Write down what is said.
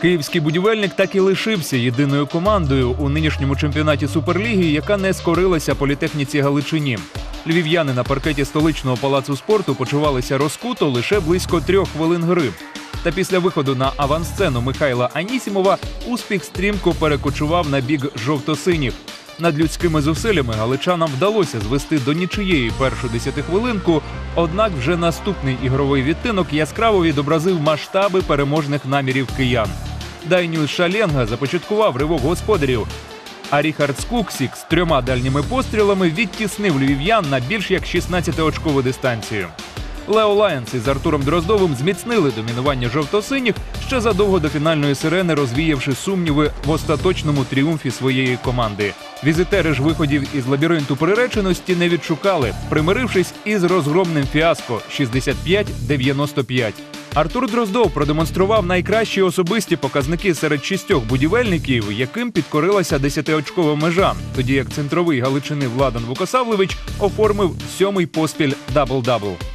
Київський будівельник так і лишився єдиною командою у нинішньому чемпіонаті Суперліги, яка не скорилася політехніці Галичині. Львів'яни на паркеті столичного палацу спорту почувалися розкуто лише близько трьох хвилин гри. Та після виходу на авансцену Михайла Анісімова успіх стрімко перекочував на бік жовто-синіх. Над людськими зусиллями галичанам вдалося звести до нічиєї першу десятихвилинку, однак вже наступний ігровий відтинок яскраво відобразив масштаби переможних намірів киян. Дайнюс Шаленга започаткував ривок господарів. А Ріхард Скуксік з трьома дальніми пострілами відтіснив львів'ян на більш як 16-очкову дистанцію. Лео Лайонс із Артуром Дроздовим зміцнили домінування жовто-синіх ще задовго до фінальної сирени, розвіявши сумніви в остаточному тріумфі своєї команди. Візитери ж виходів із лабіринту приреченості не відшукали, примирившись із розгромним фіаско 65-95. Артур Дроздов продемонстрував найкращі особисті показники серед шістьох будівельників, яким підкорилася десятиочкова межа, тоді як центровий галичини Владан Вукосавлевич оформив сьомий поспіль дабл-дабл.